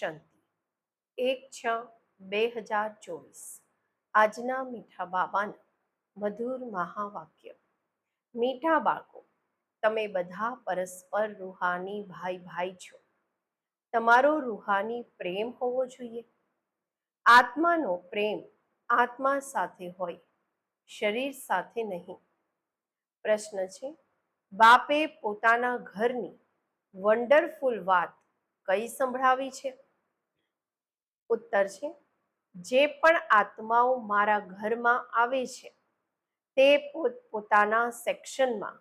શાંતિ. એક છ બે હજાર ચોવીસ. આજના મીઠા બાબાના મધુર મહાવાક્ય. મીઠા બાળકો, તમે બધા પરસ્પર રૂહાની ભાઈ ભાઈ છો. તમારો રૂહાની પ્રેમ હોવો જોઈએ. આત્માનો પ્રેમ આત્મા સાથે હોય, શરીર સાથે નહીં. પ્રશ્ન છે, બાપે પોતાના ઘરની વન્ડરફુલ વાત કઈ સંભળાવી છે? ઉત્તર છે, જે પણ આત્માઓ મારા ઘરમાં આવે છે, તે પોતપોતાના સેક્શનમાં,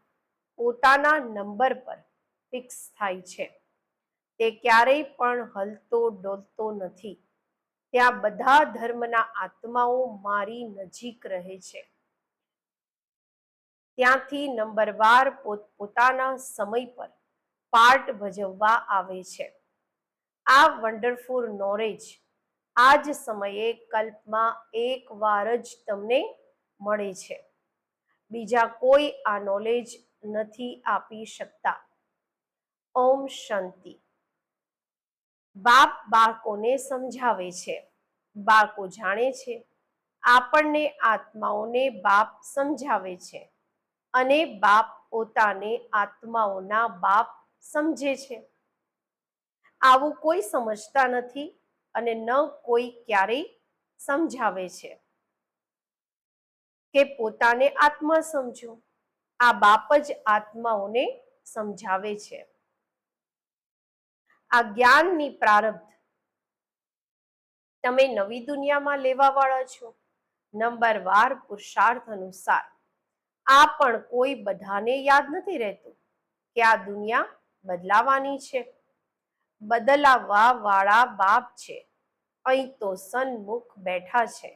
પોતાના નંબર પર ફિક્સ થાય છે. તે ક્યારેય પણ હલતો ડોલતો નથી. ત્યાં બધા ધર્મના આત્માઓ મારી નજીક રહે છે. ત્યાંથી નંબરવાર પોતપોતાના સમય પર પાર્ટ ભજવવા આવે છે. આ વન્ડરફુલ નોલેજ આ જ સમયે કલ્પમાં એક વાર જ તમને મળે છે. બીજા કોઈ આ નોલેજ નથી આપી શકતા. ઓમ શાંતિ. બાપ બાળકોને સમજાવે છે. બાળકો જાણે છે. આપણને આત્માઓને બાપ સમજાવે છે. અને બાપ પોતાને આત્માઓના બાપ સમજે છે. આવું કોઈ સમજતા નથી. અને ન કોઈ ક્યારેય સમજાવે છે. કે પોતાને આત્મા સમજો, આ બાપ જ આત્માઓને સમજાવે છે. આ જ્ઞાનની પ્રારબ્ધ. તમે નવી દુનિયામાં લેવા વાળા છો. નંબર વાર પુરુષાર્થ અનુસાર આ પણ કોઈ બધાને યાદ નથી રહેતું કે આ દુનિયા બદલાવાની છે. બદલાવા વાળા બાપ છે. અહીં તો સન્મુખ બેઠા છે.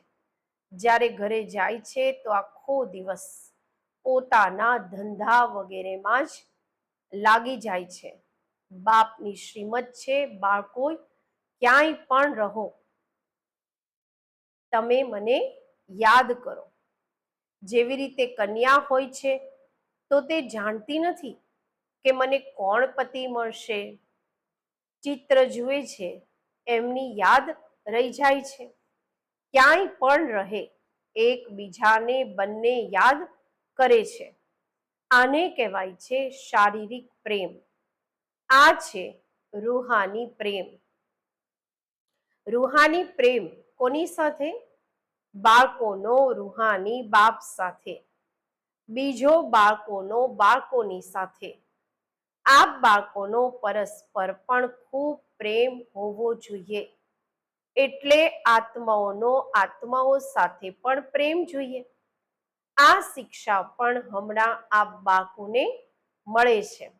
જ્યારે ઘરે જાય છે તો આખો દિવસ પોતાના ધંધા વગેરેમાં જ લાગી જાય છે. બાપની શ્રીમત છે બાળકો ક્યાંય પણ રહો. તમે મને યાદ કરો. જેવી રીતે કન્યા હોય છે, તો તે જાણતી નથી કે મને કોણ પતિ મળશે. ચિત્ર જુએ છે, એમની યાદ રહી જાય છે. ક્યાંય પણ રહે, એકબીજાને બંને યાદ કરે છે. આને કહેવાય છે શારીરિક પ્રેમ. આ છે રૂહાની પ્રેમ. રૂહાની પ્રેમ કોની સાથે? બાળકોનો રૂહાની બાપ સાથે. બીજો બાળકોનો બાળકોની સાથે. આ બાળકોનો પરસ્પર પણ ખૂબ પ્રેમ હોવો જોઈએ. એટલે આત્માઓનો આત્માઓ સાથે પણ પ્રેમ જોઈએ. આ શિક્ષા પણ હમણાં આ બાળકોને મળે છે.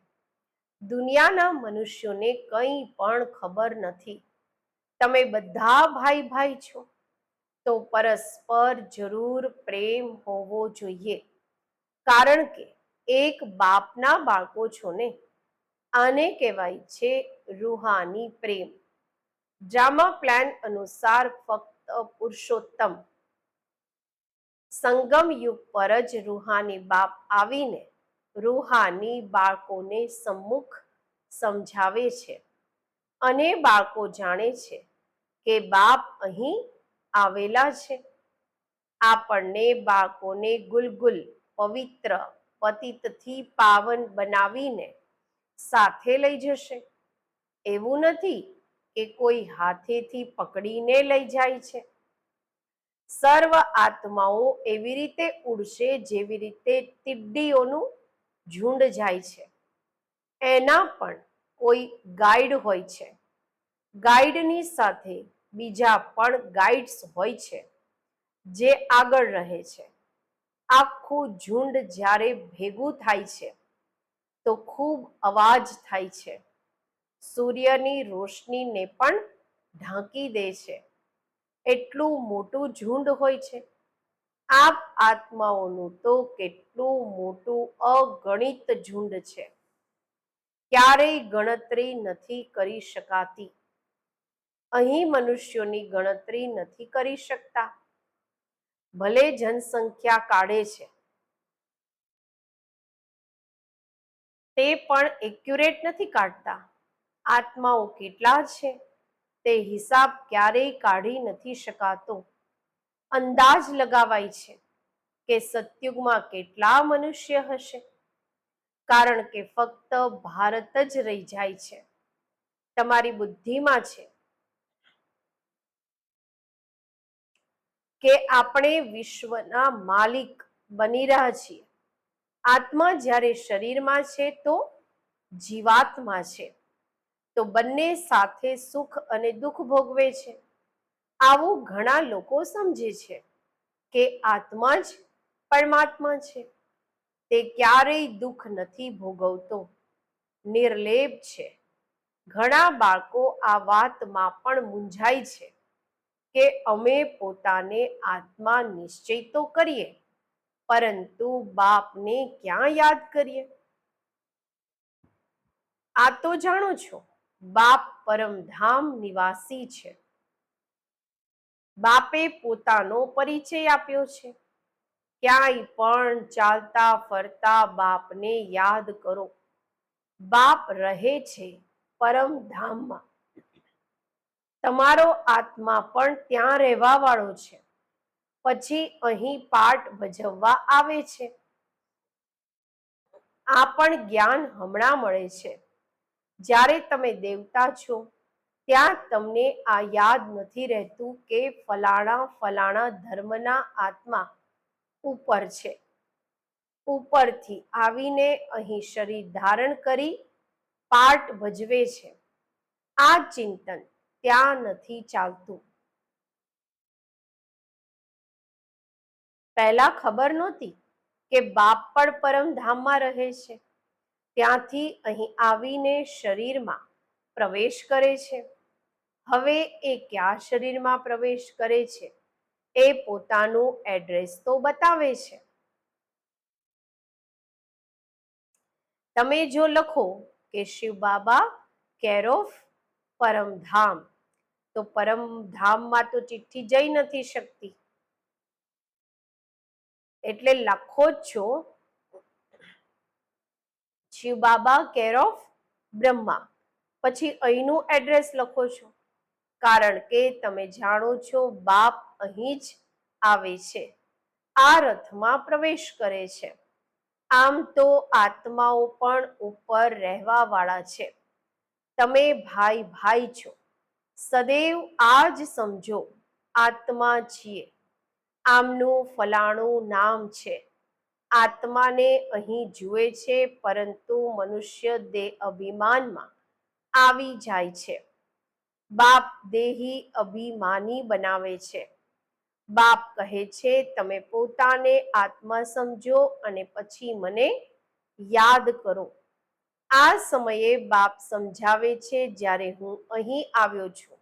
દુનિયાના મનુષ્યોને કંઈ પણ ખબર નથી. તમે બધા ભાઈ ભાઈ છો. તો પરસ્પર જરૂર પ્રેમ હોવો જોઈએ. કારણ કે એક બાપના બાળકો છો ને. આને કહેવાય છે રૂહાની પ્રેમ. ડ્રામા પ્લાન અનુસાર ફક્ત પુરુષોત્તમ સંગમ યુગ પર જ રૂહાની બાપ આવીને રૂહાની બાળકોને સમ્મુખ સમજાવે છે અને બાળકો જાણે છે કે બાપ અહીં આવેલા છે. આપણને બાળકોને ગુલગુલ પવિત્ર પતિતથી પાવન બનાવીને સાથે લઈ જશે. એવું નથી કે કોઈ હાથેથી પકડીને લઈ જાય છે. સર્વ આત્માઓ એવી રીતે ઉડશે જેવી રીતે તિડ્ડીઓનું ઝુંડ જાય છે. એના પણ કોઈ ગાઈડ હોય છે. ગાઈડની સાથે બીજા પણ ગાઈડ્સ હોય છે, જે આગળ રહે છે. આખું ઝુંડ જ્યારે ભેગું થાય છે, તો ખૂબ અવાજ થાય છે. સૂર્યની રોશનીને પણ ઢાંકી દે છે. એટલું મોટું ઝુંડ હોય છે. આપ આત્માઓનું તો કેટલું મોટું અગણિત ઝુંડ છે. ક્યારેય ગણતરી નથી કરી શકાતી. અહીં મનુષ્યોની ગણતરી નથી કરી શકતા. ભલે જનસંખ્યા કાઢે છે. તે પણ એક્યુરેટ નથી કાઢતા. આત્માઓ કેટલા છે તે હિસાબ ક્યારેય કાઢી નથી શકાતો. અંદાજ લગાવાય છે કે સતયુગમાં કેટલા મનુષ્ય હશે, કારણ કે ફક્ત ભારત જ રહી જાય છે. તમારી બુદ્ધિમાં છે કે આપણે વિશ્વના માલિક બની રહ્યા છીએ. આત્મા જ્યારે શરીરમાં છે તો જીવાત્મા છે. તો બંને સાથે સુખ અને દુઃખ ભોગવે છે. આવું ઘણા લોકો સમજે છે કે આત્મા જ પરમાત્મા છે. તે ક્યારેય દુઃખ નથી ભોગવતો. નિર્લેપ છે. ઘણા બાળકો આ વાતમાં પણ મૂંઝાય છે કે અમે પોતાને આત્મા નિશ્ચય તો કરીએ, પરંતુ બાપને ક્યાં યાદ કરીએ? આ તો જાણો છો. બાપ પરમધામ નિવાસી છે. બાપે પોતાનો પરિચય આપ્યો છે. ક્યાંય પણ ચાલતા ફરતા બાપને યાદ કરો. બાપ રહે છે પરમધામમાં તમારો આત્મા પણ ત્યાં રહેવા વાળો છે. પછી અહીં પાઠ ભજવવા આવે છે. આ પણ જ્ઞાન હમણાં મળે છે. જ્યારે તમે દેવતા છો, ત્યાં તમને આ યાદ નથી રહેતું કે ફલાણા ફલાણા ધર્મના આત્મા ઉપર છે. ઉપરથી આવીને અહીં શરીર ધારણ કરી પાઠ ભજવે છે. આ ચિંતન ત્યાં નથી ચાલતું. પહેલા ખબર નહોતી કે બાપ પણ પરમધામમાં રહે છે. ત્યાંથી અહીં આવીને શરીરમાં પ્રવેશ કરે છે. હવે એ કયા શરીરમાં પ્રવેશ કરે છે? એ પોતાનું એડ્રેસ તો બતાવે છે. તમે જો લખો કે શિવ બાબા કેર ઓફ પરમધામ તો પરમધામમાં તો ચિઠ્ઠી જઈ નથી શકતી. એટલે લખો જ છો શિવ બાબા કેર ઓફ બ્રહ્મા. પછી અહીંનું એડ્રેસ લખો છો. કારણ કે તમે જાણો છો, બાપ અહીં જ આવે છે. આ રથમાં પ્રવેશ કરે છે. આમ તો આત્માઓ પણ ઉપર રહેવા વાળા છે. તમે ભાઈ ભાઈ છો. સદૈવ આ જ સમજો, આત્મા છીએ. આમનું ફલાણું નામ છે. આત્માને અહીં જુએ છે, પરંતુ મનુષ્ય દેહ અભિમાનમાં આવી જાય છે. બાપ દેહી અભિમાની બનાવે છે. બાપ કહે છે, તમે પોતાને આત્મા સમજો અને પછી મને યાદ કરો. આ સમયે બાપ સમજાવે છે, જ્યારે હું અહીં આવ્યો છું,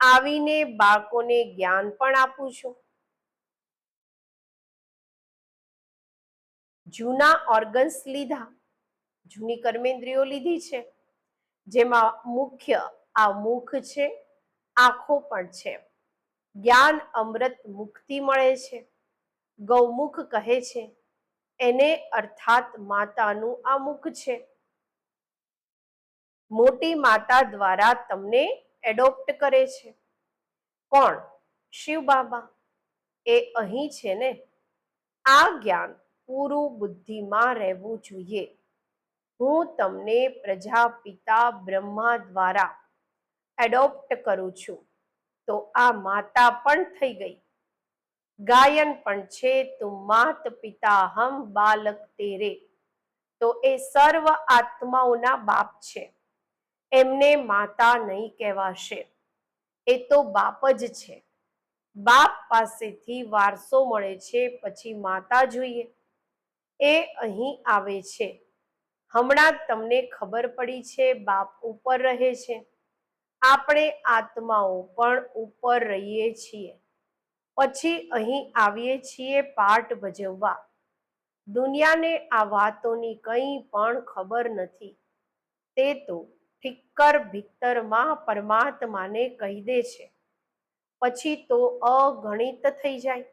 આવીને બાળકોને જ્ઞાન પણ આપું છું. જૂના ઓર્ગન્સ લીધા. જૂની કર્મેન્દ્રિયો લીધી છે. જેમાં મુખ્ય આ મુખ છે, આંખો પણ છે. જ્ઞાન અમૃત મુક્તિ મળે છે. ગૌમુખ કહે છે, એને અર્થાત માતાનું આ મુખ છે. મોટી માતા દ્વારા તમને એડોપ્ટ કરે છે. કોણ? શિવ બાબા. એ અહીં છે ને? આ જ્ઞાન પૂરું બુદ્ધિમાં રહેવું જોઈએ. હું તમને પ્રજાપિતા બ્રહ્મા દ્વારા એડોપ્ટ કરું છું. તો આ માતા પણ થઈ ગઈ. ગાયન પણ છે, તું માત પિતા હમ બાલક તેરે. તો એ સર્વ આત્માઓના બાપ છે. એમને માતા નહીં કહેવાશે. એ તો બાપ જ છે. બાપ પાસેથી વારસો મળે છે, પછી માતા જોઈએ. એ અહીં આવે છે. હમણાં તમને ખબર પડી છે, બાપ ઉપર રહે છે. આપણે આત્માઓ પણ ઉપર રહીએ છીએ. પછી અહીં આવીએ છીએ પાઠ ભજવવા. દુનિયાને આ વાતોની કંઈ પણ ખબર નથી. તે તો ઠિક્કર ભીતરમાં પરમાત્માને કહી દે છે. પછી તો અગણિત થઈ જાય.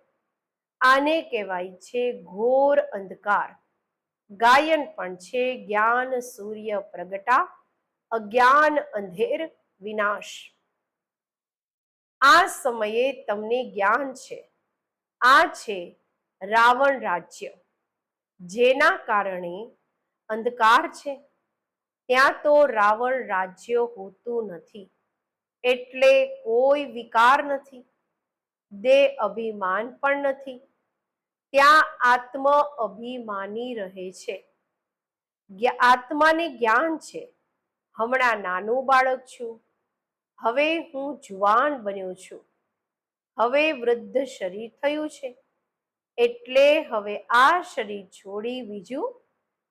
આને કહેવાય છે ઘોર અંધકાર. ગાયન પણ છે જ્ઞાન સૂર્ય પ્રગટા, અજ્ઞાન અંધેર વિનાશ. આ સમયે તમને જ્ઞાન છે. આ છે રાવણ રાજ્ય, જેના કારણે અંધકાર છે. ત્યાં તો રાવણ રાજ્ય હોતું નથી, એટલે કોઈ વિકાર નથી. દેહ અભિમાન પણ નથી. ત્યાં આત્મ અભિમાની રહે છે. આત્માને જ્ઞાન છે. હમણાં નાનું બાળક છું. હવે હું જુવાન બન્યો છું. હવે વૃદ્ધ શરીર થયું છે. એટલે હવે આ શરીર છોડી બીજું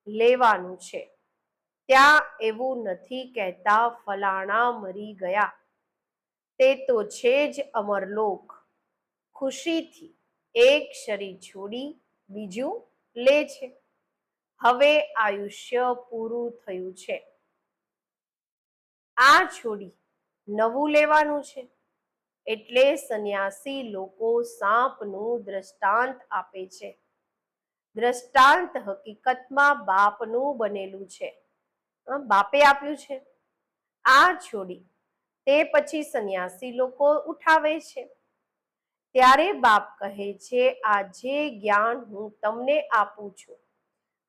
લેવાનું છે. ત્યાં એવું નથી કહેતા ફલાણા મરી ગયા. તે તો છે જ અમરલોક. ખુશીથી એક શરીર છોડી બીજું લે છે. હવે આયુષ્ય પૂરું થયું છે. આ છોડી નવું લેવાનું છે. એટલે સંન્યાસી લોકો સાપનું દ્રષ્ટાંત આપે છે. દ્રષ્ટાંત હકીકતમાં બાપનું બનેલું છે. બાપે આપ્યું છે. આ છોડી તે પછી સંન્યાસી લોકો ઉઠાવે છે. ત્યારે બાપ કહે છે, આ જે જ્ઞાન હું તમને આપું છું,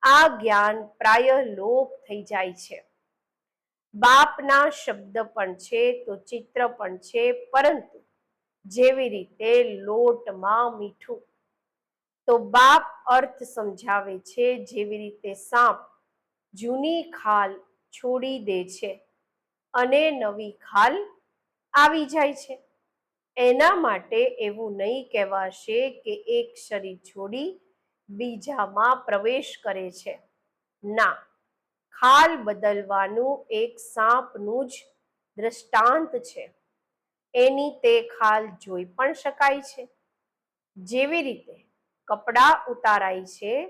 આ જ્ઞાન પ્રાય લોપ થઈ જાય છે. બાપના શબ્દ પણ છે, તો ચિત્ર પણ છે, પરંતુ જેવી રીતે લોટમાં મીઠું, તો બાપ અર્થ સમજાવે છે, જેવી રીતે સાપ જૂની ખાલ છોડી દે છે અને નવી ખાલ આવી જાય છે. એના માટે એવું નહીં કહેવાશે કે એક શરીર છોડી બીજામાં પ્રવેશ કરે છે. ના, ખાલ બદલવાનું એક સાપનું જ દ્રષ્ટાંત છે. એની તે ખાલ જોઈ પણ શકાય છે. જેવી રીતે કપડાં ઉતારાય છે,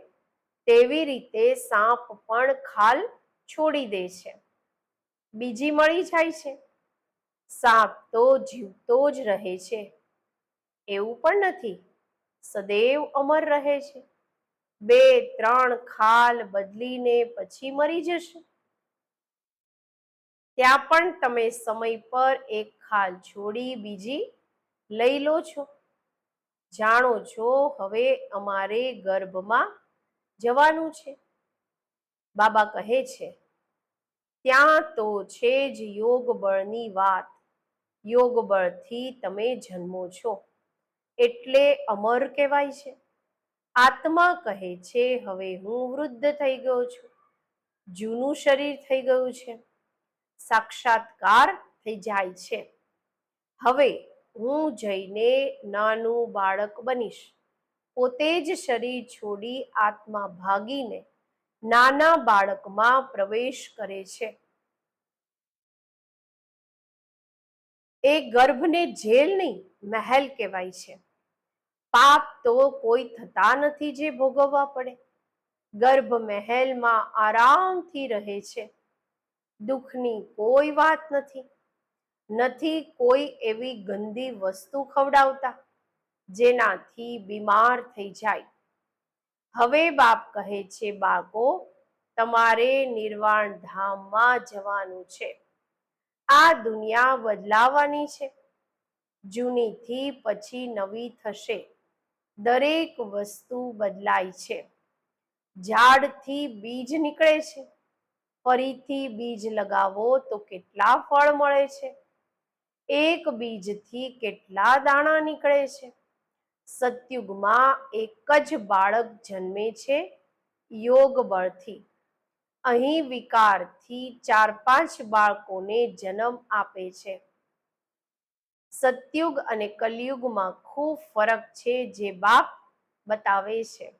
તેવી રીતે સાપ પણ ખાલ છોડી દે છે. બીજી મળી જાય છે. સાપ તો જીવતો જ રહે છે. એવું પણ નથી. સદૈવ અમર રહે છે. બે, ત્રણ ખાલ બદલીને પછી મરી જશે. ત્યાં પણ તમે સમય પર એક ખાલ છોડી બીજી લઈ લો છો. જાણો છો, હવે અમારે ગર્ભમાં જવાનું છે. બાબા કહે છે, ત્યાં તો છે જ યોગ બળની વાત. યોગ બળથી તમે જન્મો છો. એટલે અમર કહેવાય છે. આત્મા કહે છે, હવે હું વૃદ્ધ થઈ ગયો છું. જૂનું શરીર થઈ ગયું છે. સાક્ષાત્કાર થઈ જાય છે. હવે હું જઈને નાનું બાળક બનીશ. પોતે જ શરીર છોડી આત્મા ભાગીને નાના બાળકમાં પ્રવેશ કરે છે. એ ગર્ભને જેલ નહીં, મહેલ કહેવાય છે. પાપ તો કોઈ થતા નથી જે ભોગવવા પડે. ગર્ભ મહેલમાં આરામથી રહે છે. દુઃખની કોઈ વાત નથી. નથી કોઈ એવી ગંદી વસ્તુ ખવડાવતા, જેનાથી બીમાર થઈ જાય. હવે બાપ કહે છે, બાળકો, તમારે નિર્વાણ ધામમાં જવાનું છે. આ દુનિયા બદલાવાની છે. જૂનીથી પછી નવી થશે. દરેક વસ્તુ બદલાય છે. ઝાડથી બીજ નીકળે છે. ફરીથી બીજ લગાવો તો કેટલા ફળ મળે છે. એક બીજથી કેટલા દાણા નીકળે છે. સતયુગમાં એક જ બાળક જન્મે છે યોગ બળથી. અહીં વિકારથી ચાર પાંચ બાળકોને જન્મ આપે છે. સતયુગ અને કલયુગમાં ખૂબ ફરક છે જે બાપ બતાવે છે.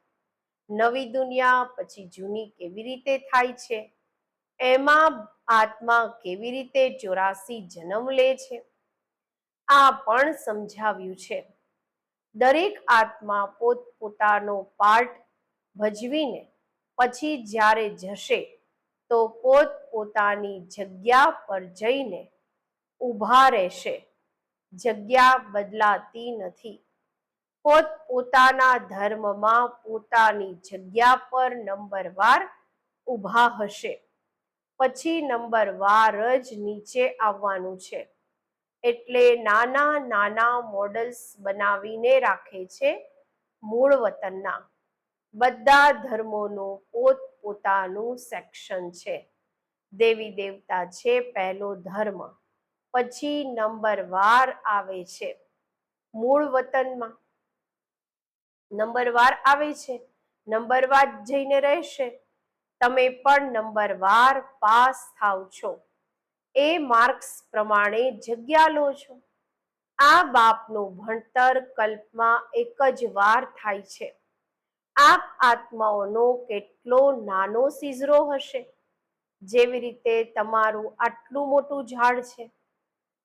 નવી દુનિયા પછી જૂની કેવી રીતે થાય છે? એમાં આત્મા કેવી રીતે ચોરાસી જન્મ લે છે? આ પણ સમજાવ્યું છે. દરેક આત્મા પોતપોતાનો પાર્ટ ભજવીને પછી જ્યારે જશે તો પોત પોતાની જગ્યા પર જઈને ઊભા રહેશે. જગ્યા બદલાતી નથી. પોત પોતાના ધર્મમાં પોતાની જગ્યા પર નંબરવાર ઊભા હશે. પછી નંબરવાર જ નીચે આવવાનું છે. એટલે નાના નાના મોડલ્સ બનાવીને રાખે છે મૂળ વતનના. બધા ધર્મોનું પોત પોતાનું સેક્શન છે. દેવી દેવતા છે પહેલો ધર્મ. પછી નંબર વાર આવે છે મૂળ વતનમાં. નંબર વાર આવે છે. નંબર વાર જઈને રહેશે. તમે પણ નંબર વાર પાસ થાવ છો. એ માર્ક્સ પ્રમાણે જગ્યા લો છો. આ બાપનું ભણતર કલ્પમાં એક જ વાર થાય છે. આપ આત્માઓનો કેટલો નાનો સીઝરો હશે? જેવી રીતે તમારું આટલું મોટું ઝાડ છે.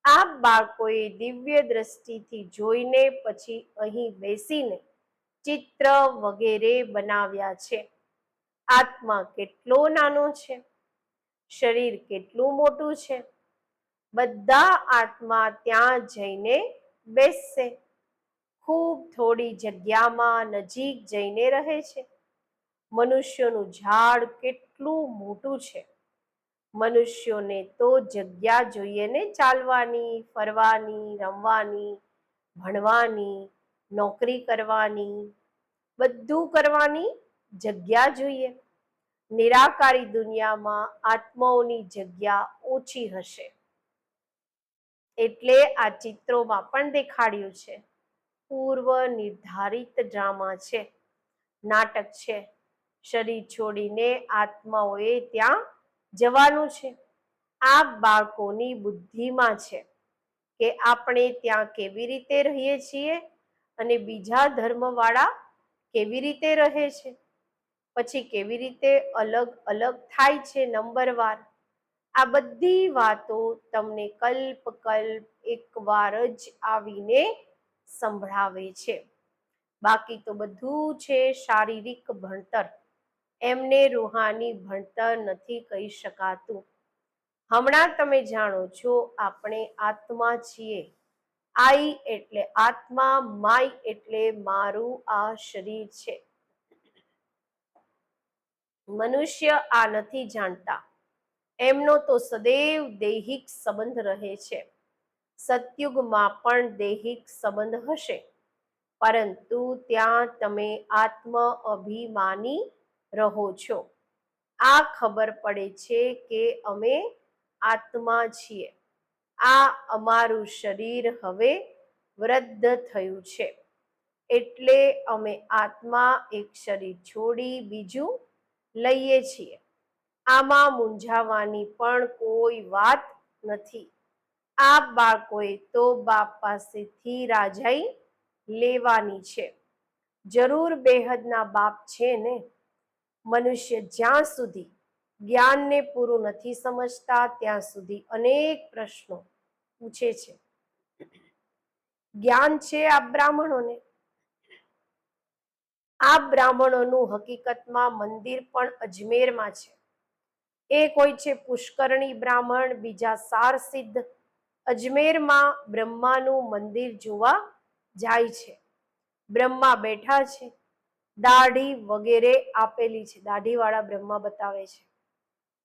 આપ બાળકોએ દિવ્ય દ્રષ્ટિથી જોઈને પછી અહીં બેસીને ચિત્ર વગેરે બનાવ્યા છે. આત્મા કેટલો નાનો છે? શરીર કેટલું મોટું છે? બધા આત્મા ત્યાં જઈને બેસશે. ખૂબ થોડી જગ્યામાં નજીક જઈને રહે છે. મનુષ્યોનું ઝાડ કેટલું મોટું છે. મનુષ્યોને તો જગ્યા જોઈએ ને ચાલવાની, ફરવાની, રમવાની, ભણવાની, નોકરી કરવાની, બધું કરવાની જગ્યા જોઈએ. નિરાકારી દુનિયામાં આત્માઓની જગ્યા ઓછી હશે. એટલે આ ચિત્રોમાં પણ દેખાડ્યું છે. પૂર્વ નિર્ધારિત ડ્રામા છે. નાટક છે. શરીર છોડીને આત્માઓએ ત્યાં જવાનું છે. આ બાળકોની બુદ્ધિમાં છે કે આપણે ત્યાં કેવી રીતે રહીએ છીએ અને બીજા ધર્મવાળા કેવી રીતે રહે છે. પછી કેવી રીતે અલગ અલગ થાય છે નંબરવાર આ બધી વાતો તમને કલ્પ કલ્પ એકવાર જ આવીને સંભળાવે છે. બાકી તો બધું છે શારીરિક ભણતર. એમને રૂહાની ભણતર નથી કહી શકાતું. હમણાં તમે જાણો છો, આપણે આત્મા છીએ. આઈ એટલે આત્મા માય એટલે મારું આ શરીર છે. મનુષ્ય આ નથી જાણતા. એમનો તો સદૈવ દૈહિક સંબંધ રહે છે. સતયુગમાં પણ દૈહિક સંબંધ હશે. પરંતુ ત્યાં તમે આત્મ અભિમાની રહો છો. આ ખબર પડે છે કે અમે આત્મા છીએ. આ અમારું શરીર હવે વૃદ્ધ થયું છે. એટલે અમે આત્મા એક શરીર છોડી બીજું લઈએ છીએ. આમાં મૂંઝાવાની પણ કોઈ વાત નથી. આ બાળકોએ તો બાપ પાસેથી રાજાઈ લેવાની છે. જરૂર બેહદના બાપ છે ને? મનુષ્ય જ્યાં સુધી જ્ઞાનને પૂરું નથી સમજતા, ત્યાં સુધી અનેક પ્રશ્નો પૂછે છે. જ્ઞાન છે આ બ્રાહ્મણોને? આ બ્રાહ્મણોનું હકીકતમાં મંદિર પણ અજમેરમાં છે. એક હોય છે પુષ્કરણી બ્રાહ્મણ, બીજા સાર સિદ્ધ અજમેરમાં બ્રહ્માનું મંદિર જોવા જાય છે. બ્રહ્મા બેઠા છે. દાઢી વગેરે આપેલી છે. દાઢીવાળા બ્રહ્મા બતાવે છે.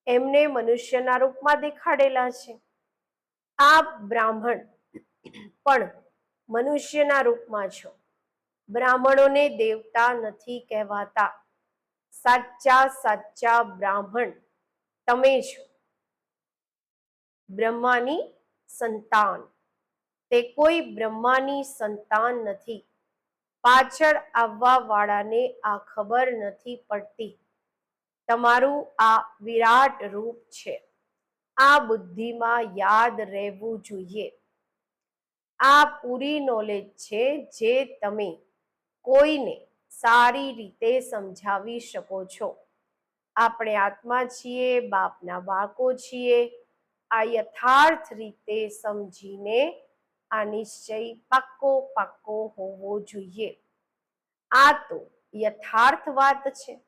એમને મનુષ્યના રૂપમાં દેખાડેલા છે. આ બ્રાહ્મણ પણ મનુષ્યના રૂપમાં છો. બ્રાહ્મણોને દેવતા નથી કહેવાતા. સાચા સાચા બ્રાહ્મણ તમે છો. બ્રહ્માની સંતાન. તે કોઈ બ્રહ્માની સંતાન નથી. પાછળ આવવા વાળાને આ ખબર નથી પડતી. તમારું આ વિરાટ રૂપ છે. આ બુદ્ધિમાં યાદ રહેવું જોઈએ. આ પૂરી નોલેજ છે જે તમે કોઈને સારી રીતે સમજાવી શકો છો. આપણે આત્મા છીએ, બાપના બાળકો છીએ આ યથાર્થ રીતે સમજીને આ નિશ્ચય પાક્કો પાક્કો હોવો જોઈએ. આ તો યથાર્થ વાત છે.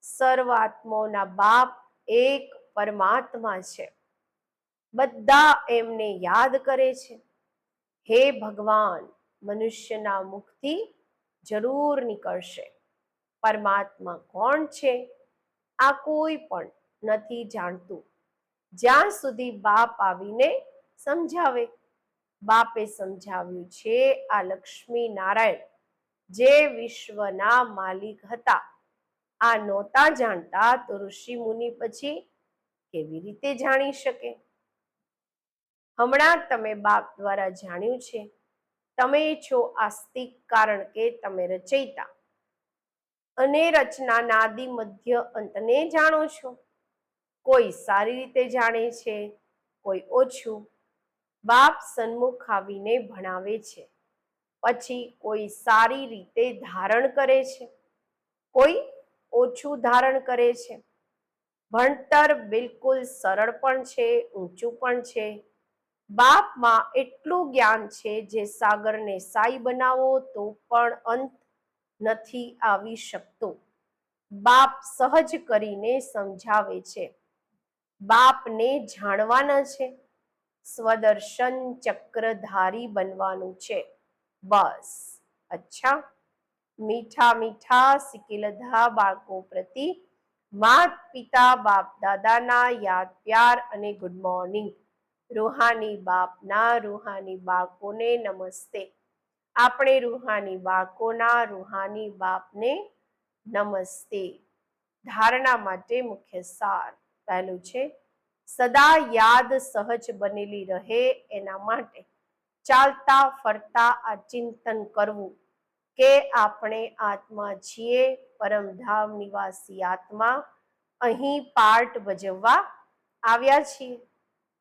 સર્વાત્મોના બાપ એક પરમાત્મા છે. બધા એમને યાદ કરે છે. હે ભગવાન, મનુષ્યના મુખથી જરૂર નીકળશે. પરમાત્મા કોણ છે? આ કોઈ પણ નથી જાણતું. જ્યાં સુધી બાપ આવીને સમજાવે. બાપે સમજાવ્યું છે, આ લક્ષ્મી નારાયણ, જે વિશ્વના માલિક હતા, આ નહોતા જાણતા તો ઋષિ મુનિ પછી કેવી રીતે જાણી શકે? હમણાં તમે બાપ દ્વારા જાણ્યું છે. તમે છો આસ્તિક કારણ કે તમે રચયિતા. અને રચનાના આદિ મધ્ય અંતને જાણો છો. કોઈ સારી રીતે જાણે છે, કોઈ ઓછું, બાપ સન્મુખ આવીને ભણાવે છે. પછી કોઈ સારી રીતે ધારણ કરે છે, કોઈ ઓછું ધારણ કરે છે. ભણતર બિલકુલ સરળ પણ છે, ઊંચું પણ છે. બાપમાં એટલું જ્ઞાન છે જે સાગરને સાઈ બનાવો તો પણ અંત નથી આવી શકતો. બાપ સહજ કરીને સમજાવે છે. બાપને જાણવાના છે. સ્વદર્શન ચક્રધારી બનવાનું છે. બસ. અચ્છા. મીઠા મીઠા સિકિલધા બાળકો પ્રતિ માત પિતા, બાપ દાદાના યાદ પ્યાર અને ગુડ મોર્નિંગ રૂહાની બાપના રૂહાની બાળકોને નમસ્તે. આપણે રૂહાની બાળકોના રૂહાની બાપને નમસ્તે. ધારણા માટે મુખ્ય સાર. પહેલું છે, સદા યાદ સહજ બનેલી રહે એના માટે. ચાલતા, ફરતા આ ચિંતન કરવું કે આપણે આત્મા છીએ પરમધામ નિવાસી આત્મા. અહીં પાર્ટ ભજવવા આવ્યા છીએ.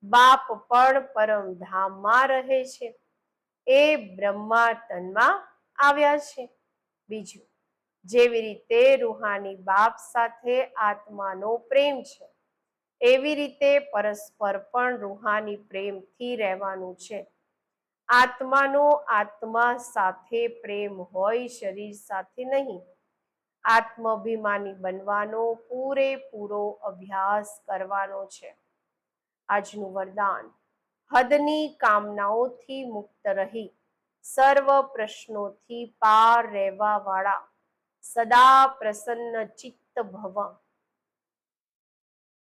બાપ પણ પરમધામમાં રહે છે. એ બ્રહ્મા તનમાં આવ્યા છે. બીજું, જેવી રીતે રૂહાની બાપ સાથે આત્માનો પ્રેમ છે એવી રીતે પરસ્પર પણ રૂહાની પ્રેમથી રહેવાનું છે. આત્માનો આત્મા સાથે પ્રેમ હોય, શરીર સાથે નહીં. આત્માભિમાની બનવાનો પૂરેપૂરો અભ્યાસ કરવાનો છે. આજનું વરદાન, હદની કામનાઓથી મુક્ત રહી, સર્વ પ્રશ્નોથી પાર રહેવા વાળા સદા પ્રસન્ન ચિત્ત ભવ.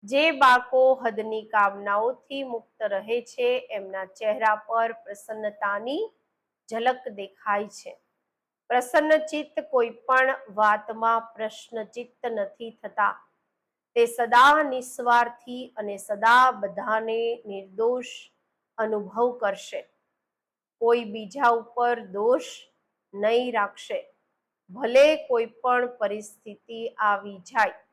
જે બાળકો હદની કામનાઓથી મુક્ત રહે છે, એમના ચહેરા પર પ્રસન્નતાની ઝલક દેખાય છે. પ્રસન્નચિત્ત કોઈ પણ વાતમાં પ્રશ્નચિત્ત નથી થતા. તે સદા નિસ્વાર્થી અને સદા બધાને નિર્દોષ અનુભવ કરશે. કોઈ બીજા ઉપર દોષ નહીં રાખશે. ભલે કોઈ પણ પરિસ્થિતિ આવી જાય.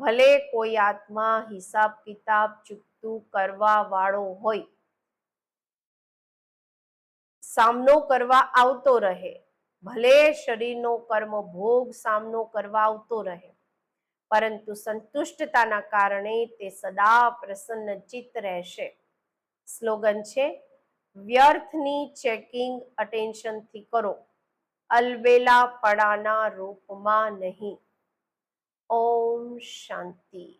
ભલે કોઈ આત્મા, હિસાબ, કિતાબ, ચૂકતું કરવા વાળો હોય. સામનો કરવા આવતો રહે. ભલે શરીરનો કર્મ ભોગ સામનો કરવા આવતો રહે. પરંતુ સંતુષ્ટતાના કારણે તે સદા પ્રસન્ન ચિત્ત રહેશે. સ્લોગન છે, વ્યર્થની ચેકિંગ અટેન્શનથી કરો. અલબેલા પડાના રૂપમાં નહીં. ઓમ શાંતિ